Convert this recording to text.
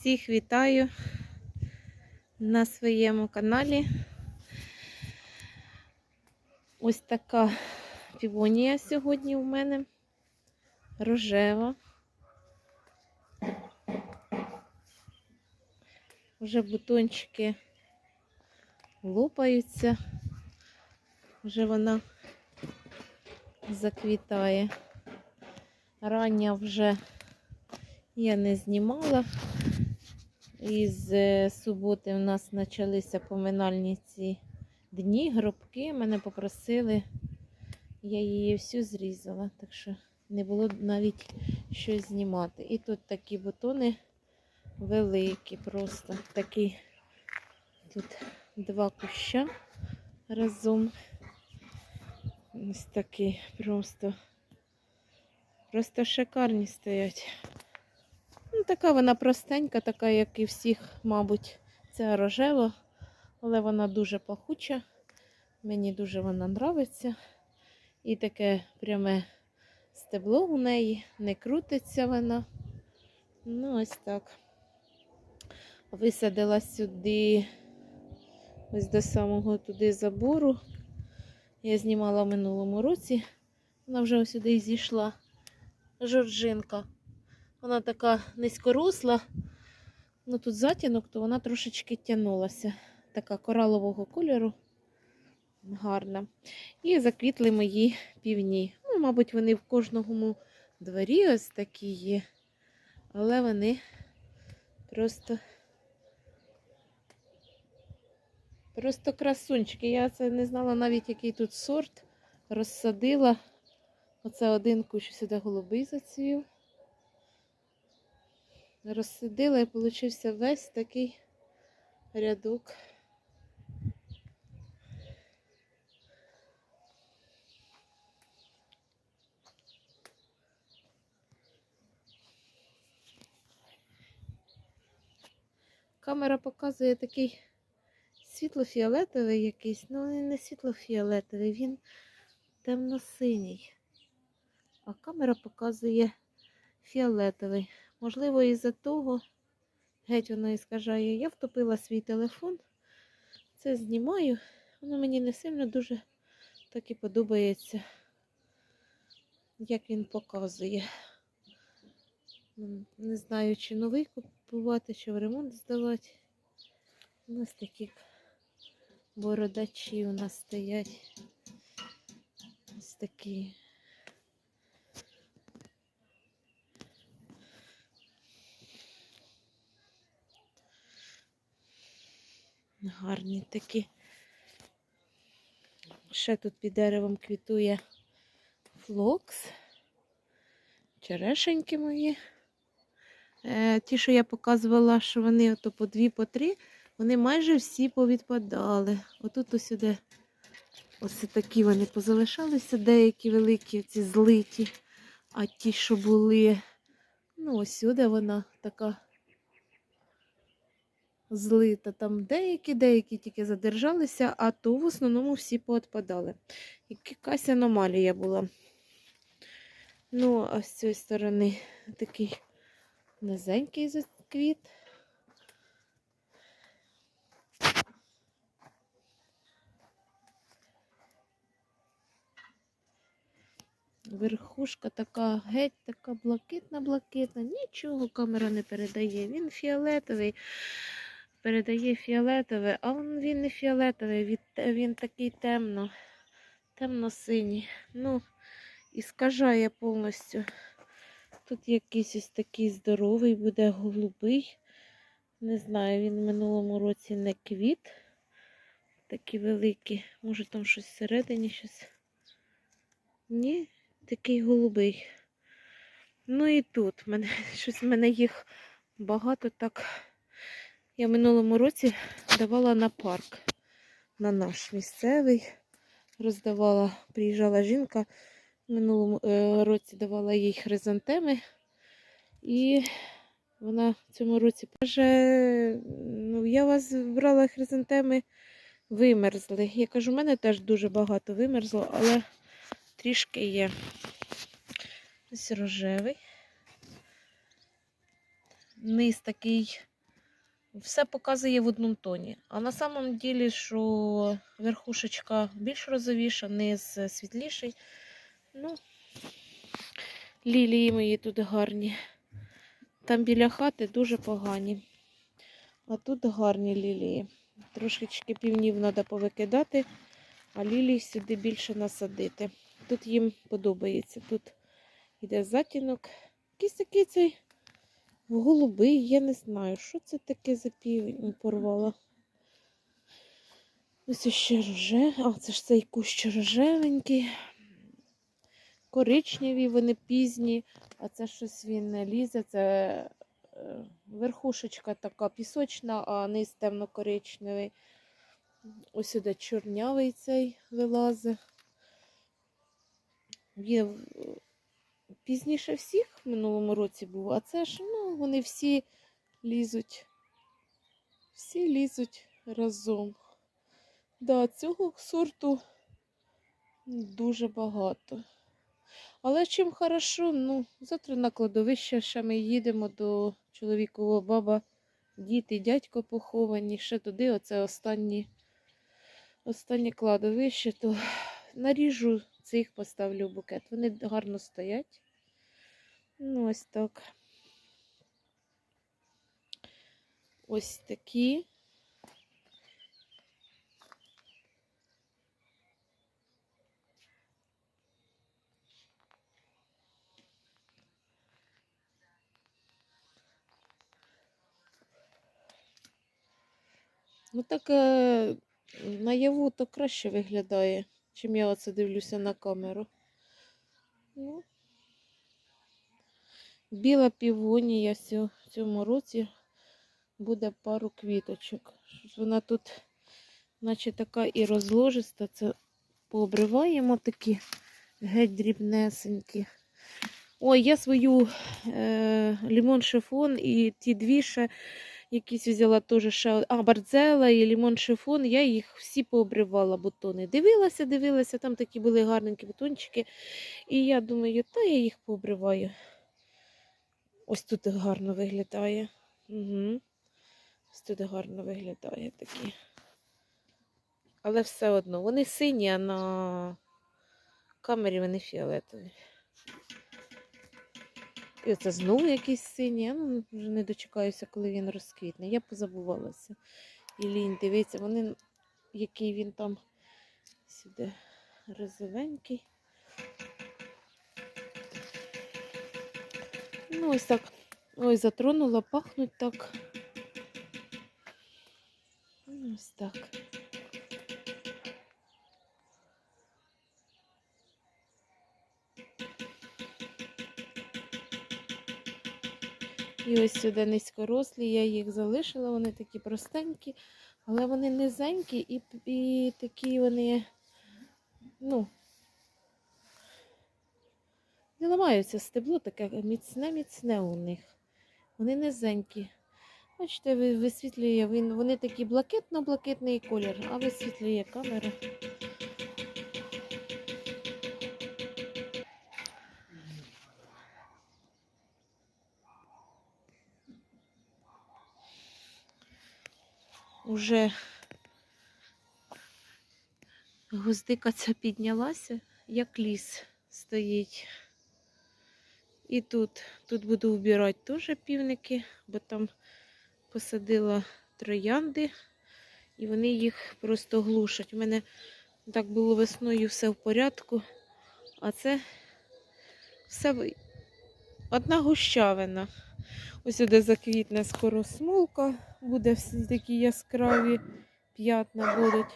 Всіх вітаю на своєму каналі. Ось така півонія сьогодні у мене рожева. Вже бутончики лопаються, вже вона заквітає. Рання вже я не знімала. Із е, суботи у нас почалися поминальні ці дні, гробки. Мене попросили, я її всю зрізала, так що не було навіть щось знімати. І тут такі бутони великі, просто такі. Тут два куща разом. Ось такі просто, просто шикарні стоять. Така вона простенька, така, як і всіх, мабуть, ця рожева, але вона дуже пахуча. Мені дуже вона нравиться. І таке пряме стебло у неї, не крутиться вона. Ну, ось так. Висадила сюди, ось до самого туди забору. Я знімала в минулому році. Вона вже сюди зійшла. Жоржинка. Вона така низькоросла. Ну тут затінок, то вона трошечки тянулася. Така коралового кольору. Гарна. І заквітли мої півні. Ну, мабуть, вони в кожному дворі ось такі є. Але вони просто. Просто красунчики. Я це не знала навіть, який тут сорт. Розсадила. Оце один кущ сюди голубий зацвів. Розсадила і получився весь такий рядок. Камера показує такий світло-фіолетовий якийсь, ну не світло-фіолетовий, він темно-синій. А камера показує фіолетовий. Можливо, із-за того, геть вона і скажає, я втопила свій телефон. Це знімаю. Воно мені не сильно дуже так і подобається, як він показує. Не знаю, чи новий купувати, чи в ремонт здавати. Ось такі бородачі у нас стоять. Ось такі. Гарні такі. Ще тут під деревом квітує флокс. Черешеньки мої. Е, ті, що я показувала, що вони ото по дві, по три, вони майже всі повідпадали. Отут ось сюди ось такі вони позалишалися, деякі великі, ці злиті, а ті, що були, ну, ось сюди вона така злита. Там деякі, деякі тільки задержалися, а то в основному всі поотпадали. Якась аномалія була. Ну, а з цієї сторони такий низенький заквіт. Верхушка така геть, така блакитна-блакитна. Нічого камера не передає. Він фіолетовий, передає фіолетове, а він, не фіолетовий, він такий темно, темно-синій. Ну, і скажає повністю. Тут якийсь ось такий здоровий, буде голубий. Не знаю, він в минулому році не квіт. Такі великі. Може там щось всередині щось. Ні, такий голубий. Ну і тут мене щось в мене їх багато так. Я минулому році давала на парк, на наш місцевий. Роздавала, приїжджала жінка. В минулому е, році давала їй хризантеми. І вона в цьому році каже, ну, я вас брала хризантеми, вимерзли. Я кажу, у мене теж дуже багато вимерзло, але трішки є. Ось рожевий. Низ такий все показує в одному тоні. А на самом ділі, що верхушечка більш розовіша, низ світліший. Ну, лілії мої тут гарні. Там біля хати дуже погані. А тут гарні лілії. Трошечки півнів треба повикидати, а лілій сюди більше насадити. Тут їм подобається. Тут йде затінок. Якийсь такий цей голубий, я не знаю, що це таке за півень порвала. Ось ще роже. А, це ж цей кущ рожевенький. Коричневі, вони пізні, а це щось він не лізе. Це е, верхушечка така пісочна, а низ темно-коричневий. Ось сюди чорнявий цей вилазить. Є в- пізніше всіх в минулому році був, а це ж ну, вони всі лізуть. Всі лізуть разом. Да, цього сорту дуже багато. Але чим хорошо, ну, завтра на кладовище ще ми їдемо до чоловікового баба, діти, дядько поховані, ще туди, оце останні, останнє кладовище, то наріжу цих поставлю в букет. Вони гарно стоять. Ну, ось так. Ось такі. Ну так е, наяву то краще виглядає, чим я оце дивлюся на камеру. Ну, біла півонія в цьому році буде пару квіточок. Вона тут, наче така і розложиста, це пообриваємо такі геть дрібнесенькі. Ой, я свою е, лімон шифон і ті дві ще якісь взяла теж ще. А, барзела і лімон шифон. Я їх всі пообривала бутони. Дивилася, дивилася, там такі були гарненькі бутончики. І я думаю, та я їх пообриваю. Ось тут гарно виглядає. Угу. Ось тут гарно виглядає такі. Але все одно, вони сині, а на камері вони фіолетові. І оце знову якийсь синій. Я ну, вже не дочекаюся, коли він розквітне. Я позабувалася. І лінь, дивіться, вони, який він там сюди розовенький. Ну, ось так. Ой, затронула, пахнуть так. Ну, Ось так. І ось сюди низькорослі, я їх залишила, вони такі простенькі, але вони низенькі і, і такі вони, ну, не ламаються стебло, таке міцне-міцне у них. Вони низенькі. Бачите, висвітлює, вони такі блакитно-блакитний колір, а висвітлює камера. Уже гвоздика ця піднялася, як ліс стоїть. І тут, тут буду вбирати теж півники, бо там посадила троянди, і вони їх просто глушать. У мене так було весною все в порядку, а це все одна гущавина. Ось сюди заквітне скоро смолка, буде всі такі яскраві п'ятна будуть.